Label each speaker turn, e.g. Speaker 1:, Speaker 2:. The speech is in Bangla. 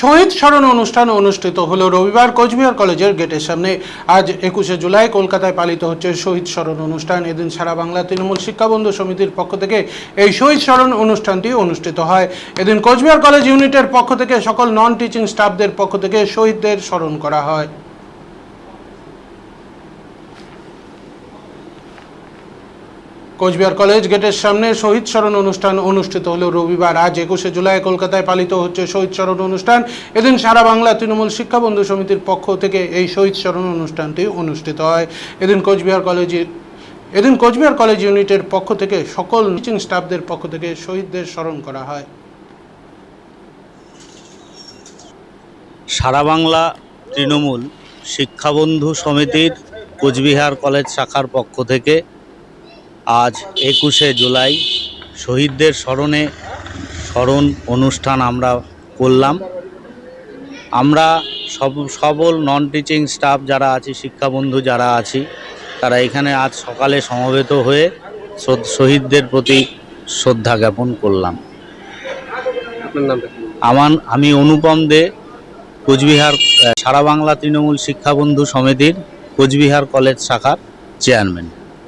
Speaker 1: শহীদ স্মরণ অনুষ্ঠান অনুষ্ঠিত হলো রবিবার কোচবিহার কলেজের গেটের সামনে। আজ একুশে জুলাই কলকাতায় পালিত হচ্ছে শহীদ স্মরণ অনুষ্ঠান। এদিন সারা বাংলা তৃণমূল শিক্ষাবন্ধু সমিতির পক্ষ থেকে এই শহীদ স্মরণ অনুষ্ঠানটি অনুষ্ঠিত হয়। এদিন কোচবিহার কলেজ ইউনিটের পক্ষ থেকে সকল নন টিচিং স্টাফদের পক্ষ থেকে শহীদদের স্মরণ করা হয়। কোচবিহার কলেজ গেটের সামনে শহীদ স্মরণ অনুষ্ঠান অনুষ্ঠিত হলো রবিবার। আজ একুশে জুলাই কলকাতায় পালিত হচ্ছে শহীদ স্মরণ অনুষ্ঠান। এদিন সারা বাংলা তৃণমূল শিক্ষাবন্ধু সমিতির পক্ষ থেকে এই শহীদ স্মরণ অনুষ্ঠানটি অনুষ্ঠিত হয়। এদিন কোচবিহার কলেজে, এদিন কোচবিহার কলেজ ইউনিটের পক্ষ থেকে সকল টিচিং স্টাফদের পক্ষ থেকে শহীদদের স্মরণ করা হয়।
Speaker 2: সারা বাংলা তৃণমূল শিক্ষাবন্ধু সমিতির কোচবিহার কলেজ শাখার পক্ষ থেকে আজ একুশে জুলাই। শহীদদের স্মরণে স্মরণ অনুষ্ঠান আমরা করলাম। আমরা সব সবল নন টিচিং স্টাফ যারা আছি শিক্ষাবন্ধু যারা আছি তারা এখানে আজ সকালে সমবেত হয়ে শহীদদের প্রতি শ্রদ্ধা জ্ঞাপন করলাম? আমার আমি অনুপম দে কোচবিহার সারা বাংলা তৃণমূল শিক্ষাবন্ধু সমিতির কোচবিহার কলেজ শাখার চেয়ারম্যান